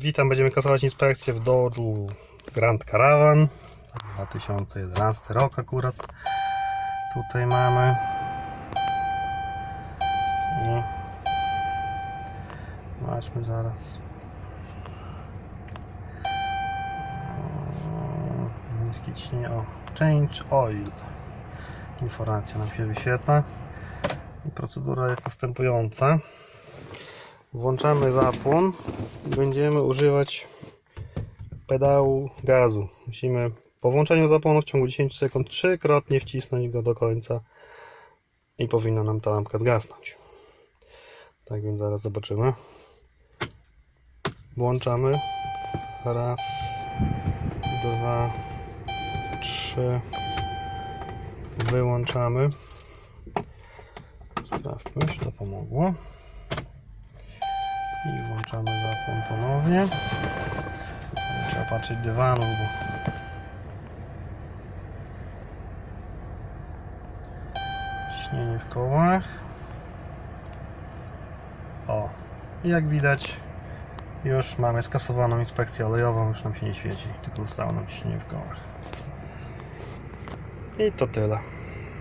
Witam, będziemy kasować inspekcję w Dodge'u Grand Caravan. 2011 rok akurat tutaj mamy. I zobaczmy zaraz. O, niskie ciśnienie, o change oil. Informacja nam się wyświetla. I procedura jest następująca włączamy zapłon i będziemy używać pedału gazu. Musimy po włączeniu zapłonu w ciągu 10 sekund trzykrotnie wcisnąć go do końca i powinna nam ta lampka zgasnąć. Tak więc zaraz zobaczymy. Włączamy. Raz, dwa, trzy. Wyłączamy. Sprawdźmy, czy to pomogło. Włączamy zapłon ponownie. Nie Trzeba patrzeć dywanu, bo ciśnienie w kołach. O, jak widać już mamy skasowaną inspekcję olejową, już nam się nie świeci, tylko zostało nam ciśnienie w kołach. I to tyle.